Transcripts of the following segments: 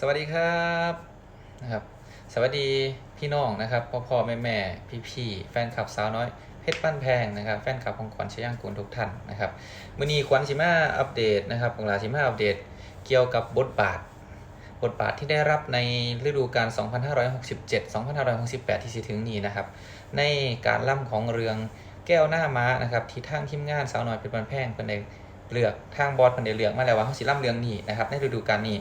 สวัสดีครับนะครับ สวัสดีพี่น้องนะครับพ่อพ่อแม่แม่พี่พี่แฟนคลับสาวน้อยเพชรปั้นแพงนะครับแฟนคลับของขวัญชย่างกูลทุกท่านนะครับมื่อนี้ขวัญชิมาอัปเดตนะครับของลาชิมาอัปเดตเกี่ยวกับบทบาท บทบาทที่ได้รับในฤดูกาล 2567-2568 ที่สิถึงนี้นะครับ ในการล่ำของเรืองแก้วหน้าม้านะครับที่ทางทีมงานสาวน้อยเป็นบันแพงเป็นได้เลือกทางบอสเป็นได้เลือกมาแล้วว่าเขาสิล่ำเรืองนี้นะครับในฤดูกาลนี้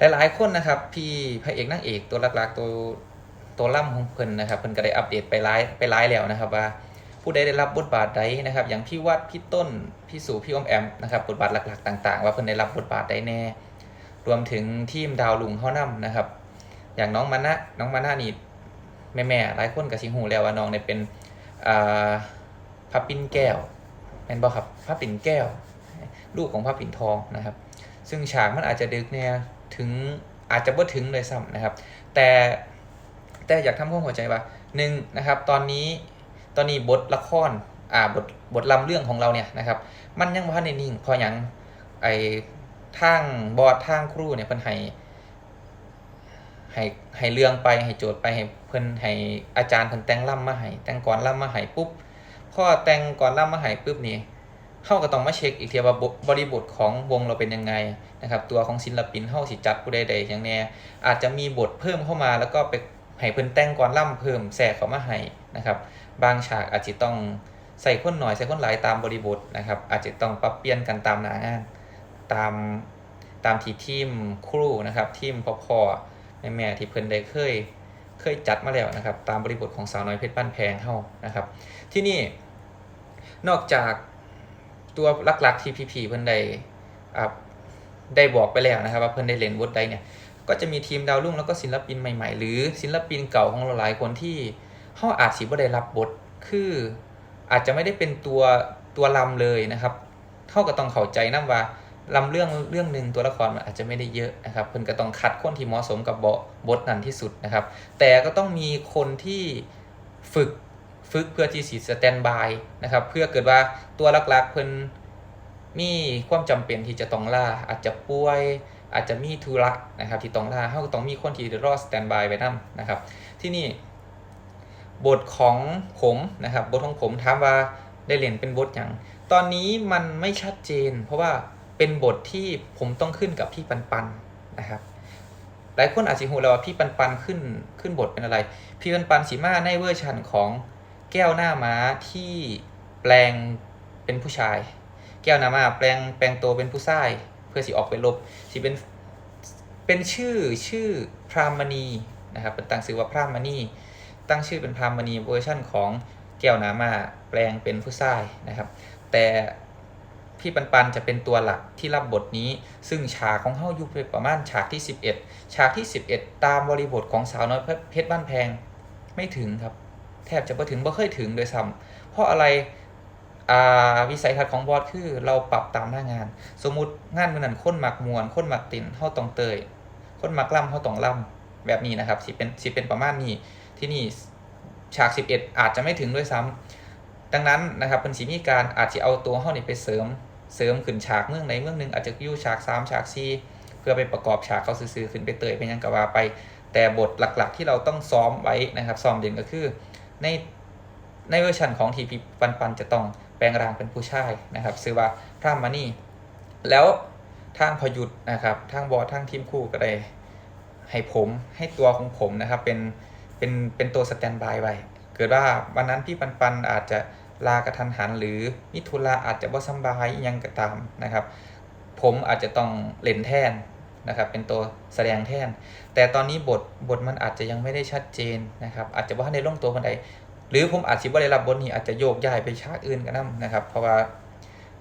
หลายๆคนนะครับพี่พระเอกนางเอกตัวหลักๆตัวตัวล่ำของเพิ่นนะครับเพิ่นก็ได้อัปเดตไปไลฟ์ไปไลฟ์แล้วนะครับว่าผู้ใดได้รับบทบาทใดนะครับ อย่างพี่วัดพี่ต้นพี่สู่พี่อมแอมนะครับบทบาทหลักๆ ต่าง ๆ ว่าเพิ่นได้รับบทบาทใดแน่ รวมถึงทีมดาวลุงเฮานํนะครับ อย่างน้องมานะน้องมานะนี่แม่ๆหลายคนก็สิฮู้แล้วว่าน้องเนี่ยเป็นอ่าพระปิ่นแก้วแม่นบ่ครับพระปิ่นแก้ว ลูกของพระปิ่นทองนะครับ ซึ่งฉากมันอาจจะดึกเนี่ย ถึงอาจจะบ่ถึงเลยซ้ำนะครับ แต่แต่อยากทำความเข้าใจว่าหนึ่งนะครับ ตอนนี้ตอนนี้บทละครอ่าบทบทลำเรื่องของเราเนี่ยนะครับ มันยังบ่ทันได้นิ่งพราะหยังไอ้ทางบอดทางครูเนี่ยเพิ่นให้ให้ให้เรื่องไปให้โจทย์ไปให้เพิ่นให้อาจารย์เพิ่นแต่งล่ำมาให้แต่งก่อนล่ำมาให้ปุ๊บพอแต่งก่อนล่ำมาให้ปุ๊บนี่ เข้าก็ต้องมาเช็คอีกทีว่าบริบทของวงเราเป็นยังไงนะครับตัวของศิลปินเข้าสิจัดผู้ใดๆอย่างแน่อาจจะมีบทเพิ่มเข้ามาแล้วก็ไปให้เพิ่นแต่งก่อนล่ำเพิ่มแทรกเข้ามาให้นะครับบางฉากอาจจะต้องใส่คนหน่อยใส่คนหลายตามบริบทนะครับอาจจะต้องปรับเปลี่ยนกันตามหน้างานตามตามที่ทีมครูนะครับทีมพอพอแม่แม่ที่เพิ่นได้เคยเคยจัดมาแล้วนะครับตามบริบทของสาวน้อยเพชรบ้านแพงเฮานะครับที่นี่นอกจาก ตัวหลักๆที่พี่ๆเพิ่นได้ได้บอกไปแล้วนะครับ ว่าเพิ่นได้เล่นบทใดเนี่ยก็จะมีทีมดาวรุ่งแล้วก็ศิลปินใหม่ ๆ หรือศิลปินเก่าของเราหลายคนที่เฮาอาจสิบ่ได้รับบทคืออาจจะไม่ได้เป็นตัวตัวลำเลยนะครับเท่าก็ต้องเข้าใจนํว่าลำเรื่องเรื่องหนึ่งตัวละครมันอาจจะไม่ได้เยอะนะครับ เพิ่นก็ต้องคัดคนที่เหมาะสมกับบทบทนั้นที่สุดนะครับ แต่ก็ต้องมีคนที่ฝึก ฝึกเพื่อที่สิสแตนบายนะครับ เพื่อเกิดว่าตัวหลักๆเพิ่นมีความจำเป็นที่จะต้องล่า อาจจะป่วยอาจจะมีธุระนะครับ ที่ต้องล่าเขาต้องมีคนที่รอสแตนบายไว้นํนะครับ ที่นี่บทของผมนะครับ บทของผมถามว่าได้เรียนเป็นบทอย่างตอนนี้มันไม่ชัดเจน เพราะว่าเป็นบทที่ผมต้องขึ้นกับพี่ปันปันนะครับหลายคนอาจจะหูแล้วว่าพี่ปันปันขึ้นขึ้นบทเป็นอะไร พี่ปันปันสีมาในเวอร์ชันของ แก้วหน้าม้าที่แปลงเป็นผู้ชาย แก้วหน้าม้าแปลงแปลงตัวเป็นผู้ชาย เพื่อสิออกไปรบสิเป็นเป็นชื่อชื่อพรามณีนะครับเป็นตั้งชื่อว่าพรามณีตั้งชื่อเป็นพรามณีเวอร์ชั่นของแก้วหน้ามาแปลงเป็นผู้ชายนะครับ แต่พี่ปันปันจะเป็นตัวหลักที่รับบทนี้ ซึ่งฉากของเฮาอยู่ประมาณฉากที่ 11 ฉากที่ 11 ตามบริบทของสาวน้อยเพชรบ้านแพงไม่ถึงครับ แทบจะบ่ถึงบ่เคยถึงโดยซ้ำเพราะอะไรอ่าวิสัยทัศน์ของบอสคือเราปรับตามหน้างาน สมมุติงานมื้อนั้นคนมักมวนคนหมักตินเฮาต้องเตยคนหมักล่ำเฮาต้องล่ำแบบนี้นะครับสิเป็นสิเป็นประมาณนี้ที่นี่ฉาก 11 อาจจะไม่ถึงด้วยซ้ำดังนั้นนะครับเป็นสีมีการอาจจะเอาตัวเฮานี่ไปเสริมเสริมขึ้นฉากเมืองใดเมืองหนึ่งอาจจะอยู่ฉาก 3 ฉาก4เพื่อไปประกอบฉากเขาซื่อขึ้นไปเตยไปหยังกะว่าไป แต่บทหลักๆ ที่เราต้องซ้อมไว้นะครับซ้อมเด่นก็คือ ในในเวอร์ชันของทีพีปันปันจะต้องแปลงร่างเป็นผู้ชายนะครับซื้อว่าพระมานี่ แล้วทางพยุทธนะครับทางบอสทางทีมคู่ก็ได้ให้ผมให้ตัวของผมนะครับเป็นเป็นเป็นตัวสแตนบายไว้เกิดว่าวันนั้นพี่ปันปันอาจจะลากระทันหันหรือมิถุลาอาจจะว่าสำบายยังก็ตามนะครับ ผมอาจจะต้องเล่นแทน นะครับเป็นตัวแสดงแทน แต่ตอนนี้บทบทมันอาจจะยังไม่ได้ชัดเจนนะครับอาจจะว่าในลงตัวคนใด หรือผมอาจจะว่าได้รับบทนี้อาจจะโยกย้ายไปฉากอื่นก็ได้นะครับ เพราะว่า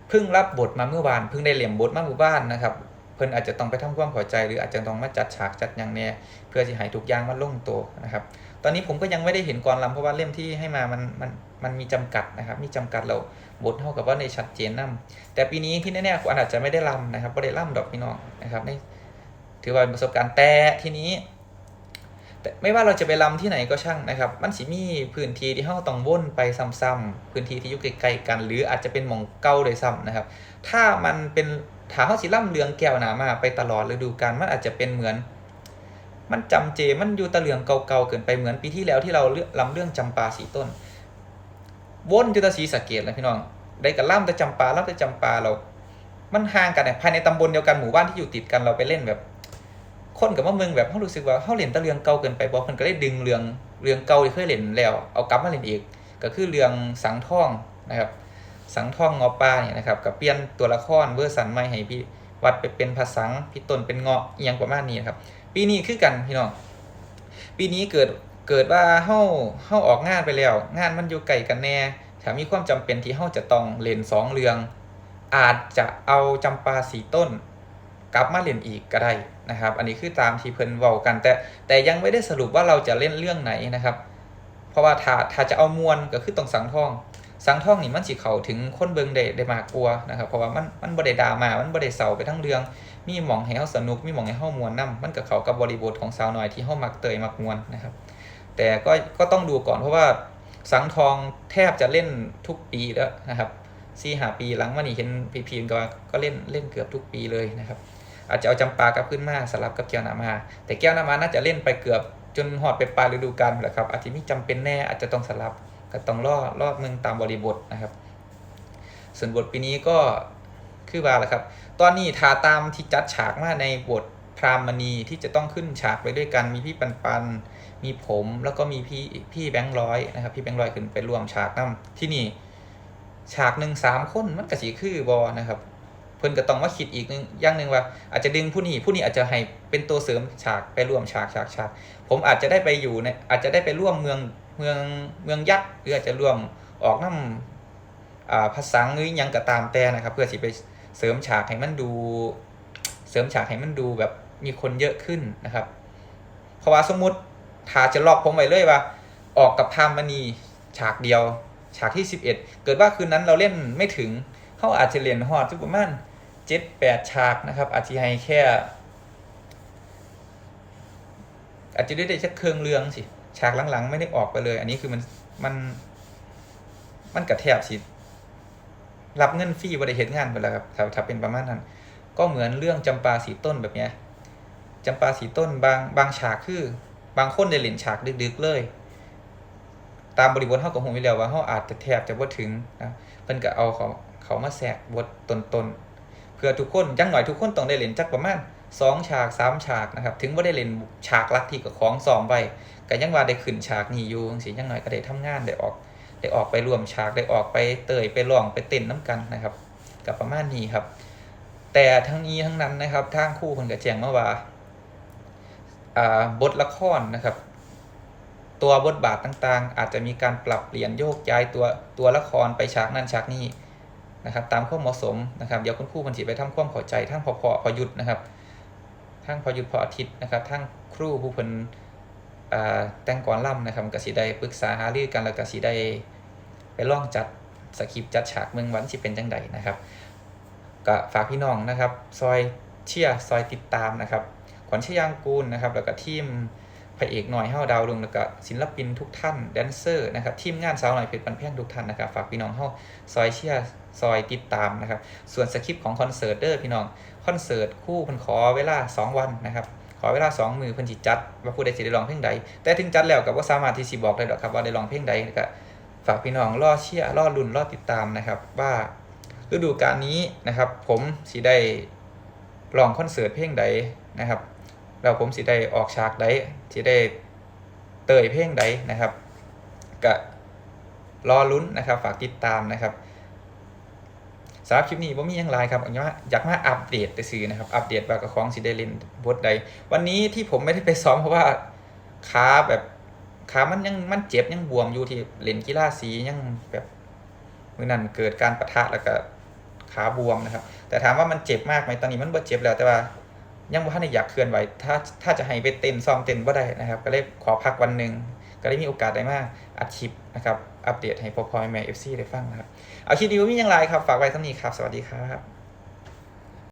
เพิ่งรับบทมาเมื่อวานเพิ่งได้เหลี่ยมบทมาเมื่อวานนะครับเพิ่นอาจจะต้องไปทำความเข้าใจ หรืออาจจะต้องมาจัดฉากจัดอย่างแน่เพื่อที่ให้ทุกอย่างมันลงตัวนะครับ ตอนนี้ผมก็ยังไม่ได้เห็นกรลำเพราะว่าเล่มที่ให้มามันมันมันมีจำกัดนะครับ มีจำกัดเราบทเท่ากับว่าในชัดเจนนํแต่ปีนี้ที่แน่ๆคุณอาจจะไม่ได้ลำนะครับไม่ได้ล่ำดอกพี่น้องนะครับนี่ ถือว่าเป็นประสบการณ์แต่ทีนี้ แต่ไม่ว่าเราจะไปลำที่ไหนก็ช่างนะครับ มันสิมีพื้นที่ที่เราต้องวนไปซ้ำๆพื้นที่ที่อยู่ไกลๆกัน หรืออาจจะเป็นหมองเก่าโดยซ้ำนะครับ ถ้ามันเป็นถาเขาสิล่ำเรืองแก้วหนามาไปตลอดฤดูกาลมันอาจจะเป็นเหมือน มันจำเจมันอยู่ตะเหลืองเก่าๆเกินไปเหมือนปีที่แล้วที่เราเลือกลำเรื่องจำปาสีต้นวนจุตสีสะเกตเลยพี่น้อง ได้กับล่ำแต่จำปาล่ำแต่จำปาเรา มันห่างกันเนี่ยภายในตำบลเดียวกันหมู่บ้านที่อยู่ติดกันเราไปเล่นแบบ คนกับว่าเมืองแบบเขารู้สึกว่าเขาเล่นตะเรืองเก่าเกินไปบอกเพิ่นก็ได้ดึงเรืองเรืองเก่าที่เคยเล่นแล้วเอากลับมาเล่นอีก ก็คือเรืองสังท่องนะครับสังท่องงอปลาเนี่ยนะครับกับเปลี่ยนตัวละครเวอร์สันใหม่ให้พี่วัดไปเป็นภาษาพี่ตนเป็นเงาะอหยังประมาณนี้นะครับ ปีนี้คือกันพี่น้องปีนี้เกิดเกิดว่าเฮาเฮาออกงานไปแล้ว งานมันอยู่ไกลกันแน่ถ้ามีความจำเป็นที่เฮาจะต้องเล่นสองเรื่อง อาจจะเอาจำปาสีต้น กลับมาเล่นอีกก็ได้ นะครับ อันนี้คือตามที่เพิ่นเว้ากัน แต่แต่ยังไม่ได้สรุปว่าเราจะเล่นเรื่องไหนนะครับ เพราะว่าถ้าถ้าจะเอามวลก็คือต้องสังท่อง สังท่องนี่มันสิเขาถึงคนเบิงได้ได้มากกว่านะครับ เพราะว่ามันมันบ่ได้ดราม่ามันบ่ได้เศร้าไปทั้งเรื่อง มีหมองให้เฮาสนุก มีหมองให้เฮามวนนํมันก็เข้ากับบริบทของสาวน้อยที่เฮามักเตยมักมวนนะครับ แต่ก็ก็ต้องดูก่อนเพราะว่าสังทองแทบจะเล่นทุกปีแล้วนะครับสี่หาปีหลังมานี่เห็นพีพีก็ก็เล่นเล่นเกือบทุกปีเลยนะครับ อาจจะเอาจำปากับขึ้นมาสลับกับแก้วน้ำมา แต่แก้วน้ำมาน่าจะเล่นไปเกือบจนหอดไปปลายฤดูกาลแหละครับ อาจจะมีจำเป็นแน่อาจจะต้องสลับก็ต้องล่อล่อเมืองตามบริบทนะครับ ส่วนบทปีนี้ก็คือว่าแหละครับ ตอนนี้ทาตามที่จัดฉากมาในบทพรามณีที่จะต้องขึ้นฉากไปด้วยกันมีพี่ปันปันมีผมแล้วก็มีพี่พี่แบงค์ร้อยนะครับ พี่แบงค์ร้อยขึ้นไปร่วมฉากนํที่นี่ฉากหนึ่งสามคนมันก็สีคือบอนะครับ เพิ่นก็ต้องมาคิดอีกนึงอย่างหนึ่งว่า อาจจะดึงผู้นี้ผู้นี้อาจจะให้เป็นตัวเสริมฉากไปร่วมฉากฉากฉากผมอาจจะได้ไปอยู่ในอาจจะได้ไปร่วมเมืองเมืองเมืองยักษ์หรืออาจจะร่วมออกน้ำอ่าภาษาหรือยังก็ตามแต่นะครับ เพื่อสิไปเสริมฉากให้มันดู เสริมฉากให้มันดูแบบมีคนเยอะขึ้นนะครับ เพราะว่าสมมุติถ้าจะลอกผมไว้เลยว่า ออกกับพามณีฉากเดียว ฉากที่ 11 เกิดว่าคืนนั้นเราเล่นไม่ถึงเขาอาจจะเรียนฮอดจุประมาณ เจ็ดแปดฉากนะครับ อาจจะให้แค่ อาจจะได้ได้แค่เครื่องเรืองสิฉากหลังๆ ไม่ได้ออกไปเลย อันนี้คือมันมัน มันกระแทบสิรับเงินฟรีบริเหตุงานไปแล้วครับถ้าถ้าเป็นประมาณนั้น ก็เหมือนเรื่องจำปาสีต้นแบบเนี้ยจำปาสีต้นบางบางฉากคือบางคนได้เล่นฉากดึกๆเลย ตามบริบทเฮากับหงไปแล้วว่าเฮาอาจจะแทบจะบ่ถึงนะเพิ่นก็เอาเขาเขามาแทรกบทตนๆ เพื่อทุกคนจังหน่อยทุกคนต้องได้เล่นจักประมาณ2ฉาก3ฉากนะครับถึงบ่ได้เล่นฉากลักที่กับของซ้อมไว้ก็ยังว่าได้ขึ้นฉากนี้อยู่จังซี่จังหน่อยก็ได้ทำงานได้ออก ได้ออกไปร่วมฉากได้ออกไปเตยไปร้องไปเต้นน้ำกันนะครับกับประมาณนี้ครับ แต่ทั้งนี้ทั้งนั้นนะครับทางครู่เพิ่นก็แจ้งมาว่าอ่าบทละครนะครับ ตัวบทบาทต่างๆ อาจจะมีการปรับเปลี่ยนโยกย้ายตัวตัวละครไปฉากนั้นฉากนี้ นะครับตามความเหมาะสมนะครับเดี๋ยวคุณครูมันสิไปทำความเข้าใจทั้งพอพอพอยุทธนะครับทั้งพอหยุทธพออาทิตย์นะครับทั้งครูผู้เพิ่นแต่งก่อนล่ำนะครับกสิได้ปรึกษาหารือกันแล้วก็สิได้ไปล่องจัดสคริปจัดฉากเมืองวันสิเป็นจังใดนะครับก็ฝากพี่น้องนะครับ ซอยเชียร์ซอยติดตามนะครับขวัญชยางกูลนะครับ แล้วก็ทีม พระเอกหน่อยเฮาดาวดวงแล้วก็ศิลปินทุกท่านแดนเซอร์นะครับทีมงานสาวหน่อยเพชรปันแพงทุกท่านนะครับฝากพี่น้องเฮาซอยเชียร์ซอยติดตามนะครับส่วนสคริปต์ของคอนเสิร์ตเด้อพี่น้องคอนเสิร์ตคู่เพิ่นขอเวลา 2 วันนะครับขอเวลา 2 มือเพิ่นสิจัด ว่าผู้ใดสิได้ร้องเพลงใด แต่ถึงจัดแล้วก็บ่สามารถที่สิบอกได้ดอกครับว่าได้ร้องเพลงใดก็ฝากพี่น้องรอเชียร์รอลุ้นรอติดตามนะครับว่าฤดูกาลนี้นะครับผมสิได้ร้องคอนเสิร์ตเพลงใดนะครับ แล้วผมสิได้ออกฉากใดสิได้เตยเพลงใดนะครับก็รอลุ้นนะครับ ฝากติดตามนะครับสำหรับคลิปนี้ผมมีหยังไลายครับอยากมาอยากมาอัปเดตไปซื้อนะครับ อัปเดตว่ากับของสิได้เล่นบทใด วันนี้ที่ผมไม่ได้ไปซ้อมเพราะว่าขาแบบขามันยังมันเจ็บยังบวมอยู่ที่เล่นกีฬาสียังแบบมื่อนั้นเกิดการปะทะแล้วก็ขาบวมนะครับ แต่ถามว่ามันเจ็บมากไหมตอนนี้มันบ่เจ็บแล้วแต่ว่า ยังบ่ทันได้อยากเคลื่อนไหวถ้าถ้าจะให้ไปเต้นซ้อมเต้นบ่ได้นะครับ ก็เลยขอพักวันหนึ่งก็ได้มีโอกาสได้มาอัดคลิปนะครับอัปเดตให้พ่อพ่อแม่เอฟซีได้ฟังนะครับเอาคลิปดีว่ามีอย่างไรครับฝากไว้สำนี้ครับ สวัสดีครับ